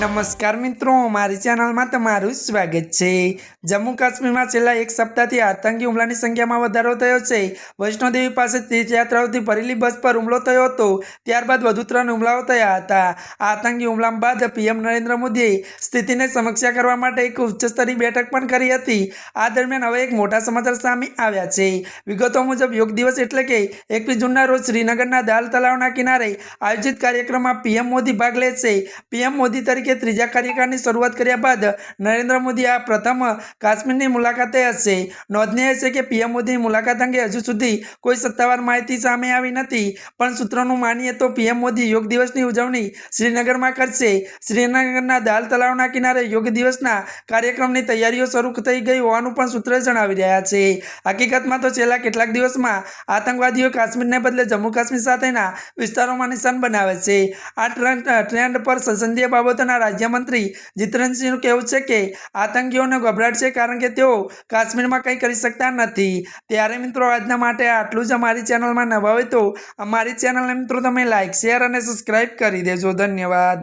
નમસ્કાર મિત્રો, મારી ચેનલમાં તમારું સ્વાગત છે. જમ્મુ કાશ્મીરમાં છેલ્લા એક સપ્તાહથી આતંકી હુમલાની સંખ્યામાં વધારો થયો છે. વૈષ્ણોદેવી પાસે તીર્થયાત્રાઓથી ભરેલી બસ પર હુમલો થયો હતો. ત્યારબાદ વધુ ત્રણ હુમલાઓ થયા હતા. આતંકી હુમલા બાદ પીએમ નરેન્દ્ર મોદીએ સ્થિતિને સમીક્ષા કરવા માટે એક ઉચ્ચસ્તરીય બેઠક પણ કરી હતી. આ દરમિયાન હવે એક મોટા સમાચાર સામે આવ્યા છે. વિગતો મુજબ, યોગ દિવસ એટલે કે એકવીસ જૂનના રોજ શ્રીનગરના દાલ તલાવના કિનારે આયોજિત કાર્યક્રમમાં પીએમ મોદી ભાગ લે છે. પીએમ મોદી તરીકે ત્રીજા કાર્યકાળની શરૂઆત કર્યા બાદ નરેન્દ્ર મોદી આ પ્રથમ કાશ્મીરની મુલાકાતે હશે. નોંધનીય છે કે પીએમ મોદીની મુલાકાત અંગે હજુ સુધી કોઈ સત્તાવાર માહિતી સામે આવી નથી, પણ સૂત્રોનું માનીએ તો પીએમ મોદી યોગ દિવસની ઉજવણી શ્રીનગરમાં કરશે. શ્રીનગરના દાલ તલાવના કિનારે યોગ દિવસના કાર્યક્રમની તૈયારીઓ શરૂ થઈ ગઈ હોવાનું પણ સૂત્રોએ જણાવી રહ્યા છે. હકીકતમાં તો છેલ્લા કેટલાક દિવસમાં આતંકવાદીઓ કાશ્મીરને બદલે જમ્મુ કાશ્મીર સાથેના વિસ્તારોમાં નિશાન બનાવે છે. આ ટ્રેન્ડ પર સંસદીય બાબતોના રાજ્યમંત્રી જીતરનસિંહનું કહેવું છે કે આતંકીઓને ગભરાટ છે કારણ કે તેઓ કાશ્મીરમાં કંઈ કરી શકતા નથી. ત્યારે મિત્રો આજના માટે આટલું જ અમારી ચેનલમાં નવા હોય તો અમારી ચેનલને મિત્રો તમે લાઇક શેર અને સબસ્ક્રાઈબ કરી દેજો. ધન્યવાદ.